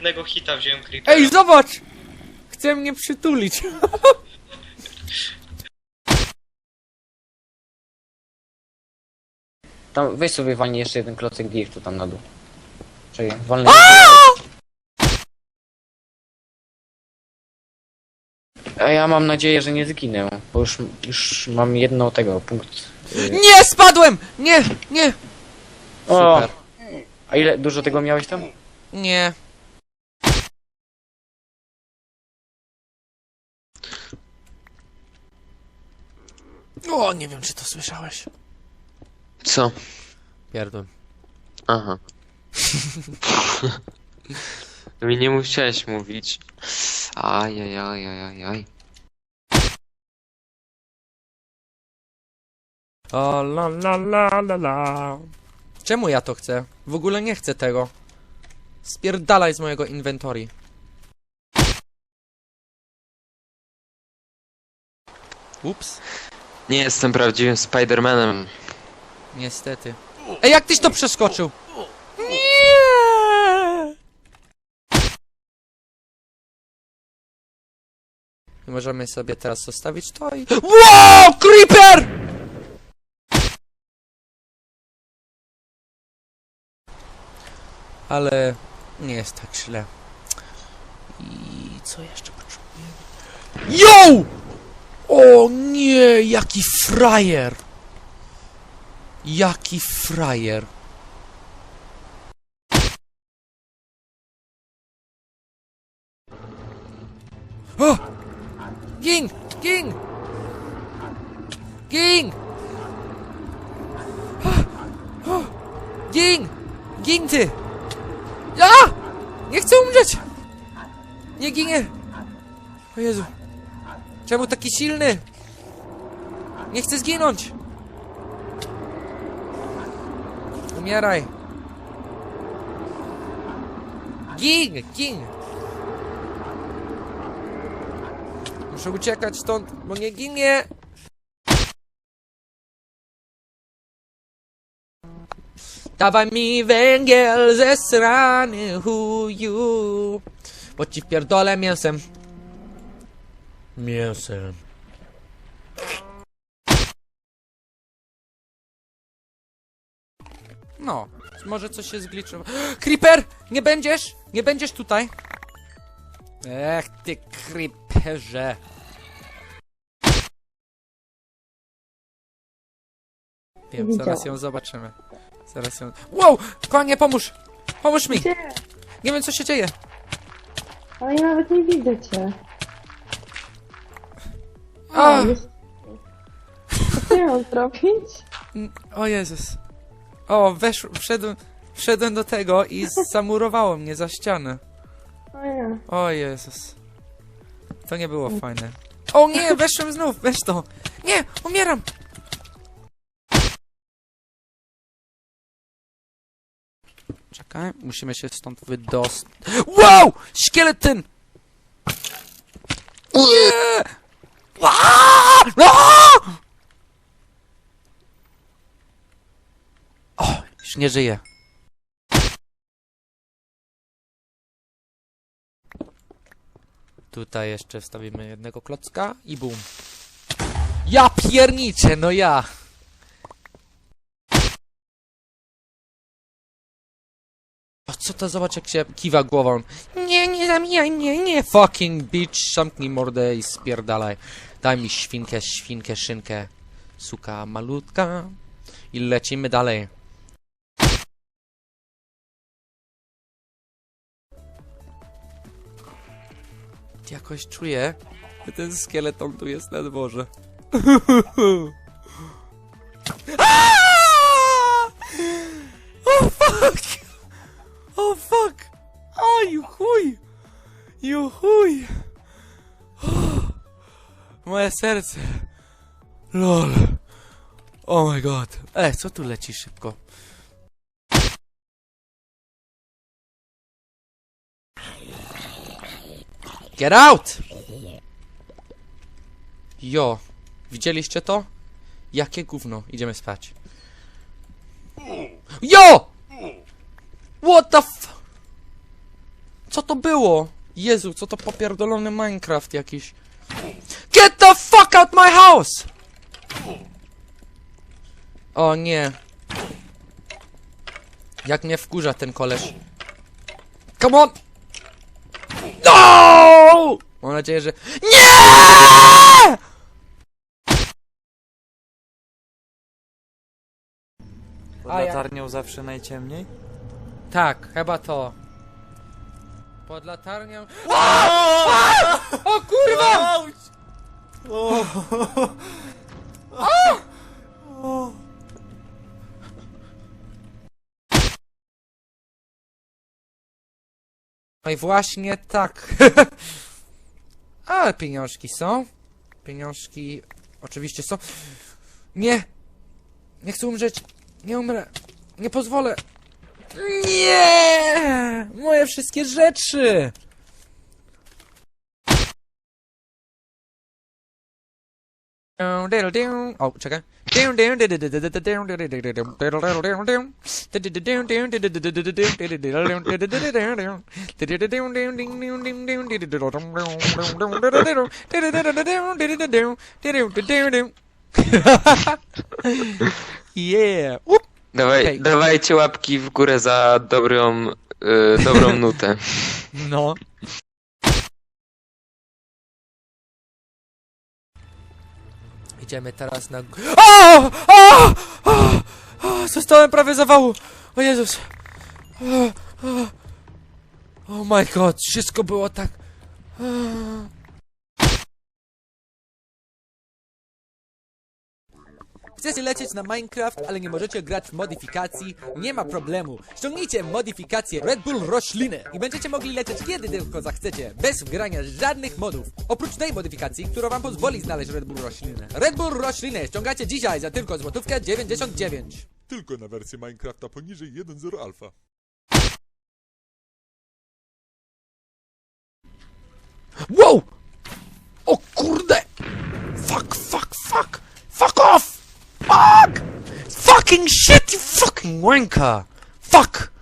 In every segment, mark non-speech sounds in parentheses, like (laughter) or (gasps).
jednego hita wziąłem creepera. Ej, zobacz! Chce mnie przytulić. (laughs) Tam weź sobie walnij jeszcze jeden klocek driftu tam na dół. Czekaj, walnę. A ja mam nadzieję, że nie zginę, bo już, już mam jedno tego, punkt. y, Nie, spadłem! Nie, nie, O, super. a ile dużo tego miałeś tam? nie. O, nie wiem, czy to słyszałeś. Co? Pierdol. Aha. Mi nie musiałeś mówić. Ajajajajajaj. O la la la la la. Czemu ja to chcę? W ogóle nie chcę tego. Spierdalaj z mojego inwentory. Ups, Nie jestem prawdziwym Spidermanem. niestety. Ej, jak tyś to przeskoczył? Nie! Możemy sobie teraz zostawić to i... WOW! Creeper! Ale nie jest tak źle. I co jeszcze potrzebuję? Yo! O nie, jaki frajer! Jaki frajer! O! Ging! O! O! Ging! Ging ty! Ja! Nie chcę umrzeć! Nie ginie! O Jezu! Czemu taki silny? Nie chcę zginąć! Umieraj! Ging! Ging! Muszę uciekać stąd, bo nie ginie! Dawaj mi węgiel ze strony huju Bo ci wpierdolę mięsem Mięsem No, może coś się zgliczyło (gasps) Creeper! Nie będziesz? Nie będziesz tutaj? Ech ty creeperze Wiem, zaraz ją zobaczymy Zaraz ją... Wow! Konie, pomóż! Pomóż mi! Gdzie? Nie wiem, co się dzieje. Ale ja nawet nie widzę cię. O, jest... Co ja mam zrobić? Mm, O Jezus. O, wesz... wszedłem... Wszedłem do tego i zamurowało mnie za ścianę. O ja. O Jezus. To nie było fajne. O nie, weszłem znów, weź to. Nie, umieram. Czekaj, musimy się stąd wydostać. Wow! Szkieleton! Nie! O, już nie żyje. Tutaj jeszcze wstawimy jednego klocka i bum. Ja pierniczę, no ja! A co to zobacz jak się kiwa głową. Nie, nie zabijaj mnie, nie fucking bitch, zamknij mordę i spierdalaj. Daj mi świnkę, świnkę, szynkę. Suka malutka. I lecimy dalej. Jakoś czuję, że ten szkieleton tu jest na dworze. Oh fuck! Oh fuck! O, you chuj! You chuj! Moje serce. Lol. Oh my god. Ej, co tu leci szybko? Get out! Jo, widzieliście to? Jakie gówno, idziemy spać. Jo! What the f... Co to było? Jezu, co to popierdolony Minecraft jakiś. Get the fuck out my house! O nie. Jak mnie wkurza ten koleś. Come on! No! Mam nadzieję, że... Nie! Pod A ja- latarnią zawsze najciemniej? Tak, chyba to. Pod latarnią... O kurwa! No i właśnie tak. (laughs) Ale pieniążki są. Pieniążki oczywiście są. Nie! Nie chcę umrzeć. Nie umrę. Nie pozwolę. Nie! Moje wszystkie rzeczy! O, czekaj. Yeah! Up. Dawaj, Okej. Dawajcie łapki w górę za dobrą, y, dobrą nutę. No. Idziemy teraz na... O! O! O! O! Zostałem prawie zawału! O Jezus! O, o. oh my god, wszystko było tak... O. Chcecie lecieć na Minecraft, ale nie możecie grać w modyfikacji? Nie ma problemu. Ściągnijcie modyfikację Red Bull Rośliny i będziecie mogli lecieć kiedy tylko zachcecie, bez wgrania żadnych modów. Oprócz tej modyfikacji, która wam pozwoli znaleźć Red Bull Rośliny. Red Bull Rośliny ściągacie dzisiaj za tylko złotówkę 99. Tylko na wersję Minecrafta poniżej 1.0 alfa. Wow! O kurde! Fuck, fuck, fuck! Fuck off! Fuck! Fucking shit, you fucking wanker! Fuck!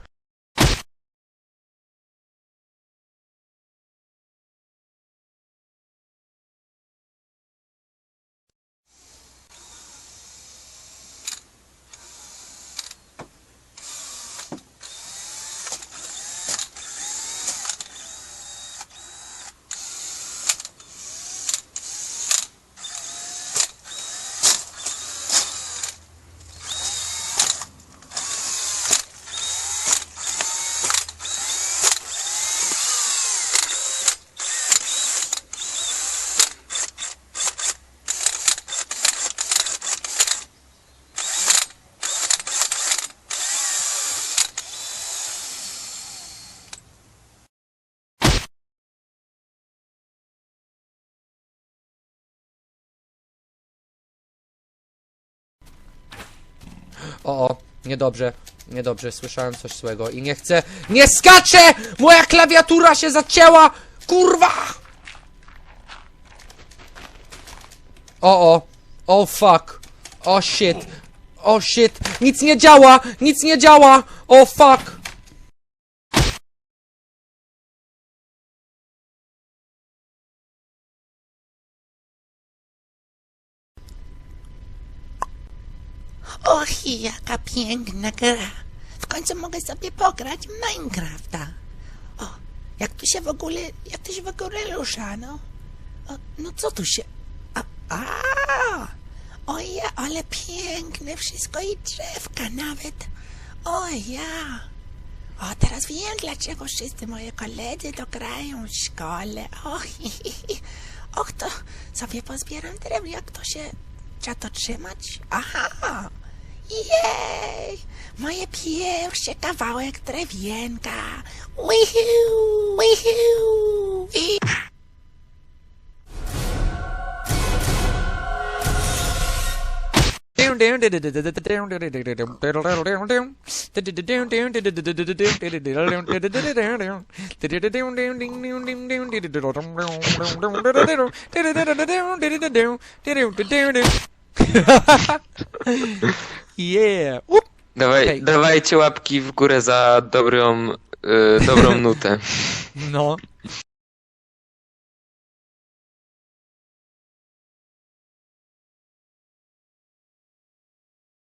O, o, niedobrze, niedobrze, słyszałem coś złego i nie chcę... Nie skaczę! Moja klawiatura się zacięła! Kurwa! O, o, o fuck, o shit, o shit, nic nie działa, nic nie działa, o fuck! Och, jaka piękna gra. W końcu mogę sobie pograć w Minecrafta. O, jak tu się w ogóle, jak to się w ogóle rusza, no? O, no co tu się... A, a, o ja, ale piękne wszystko i drzewka nawet. O ja. O, teraz wiem, dlaczego wszyscy moi koledzy to grają w szkole. O, hi, hi, hi. Och, to sobie pozbieram drew, jak to się... Trzeba to trzymać? Aha! Jej! Moje pierwszy kawałek drewienka! Wihiu! Wihiu! I... Yeah! Up. Dawaj, Okej. Dawajcie łapki w górę za dobrą, y, dobrą (laughs) nutę. No.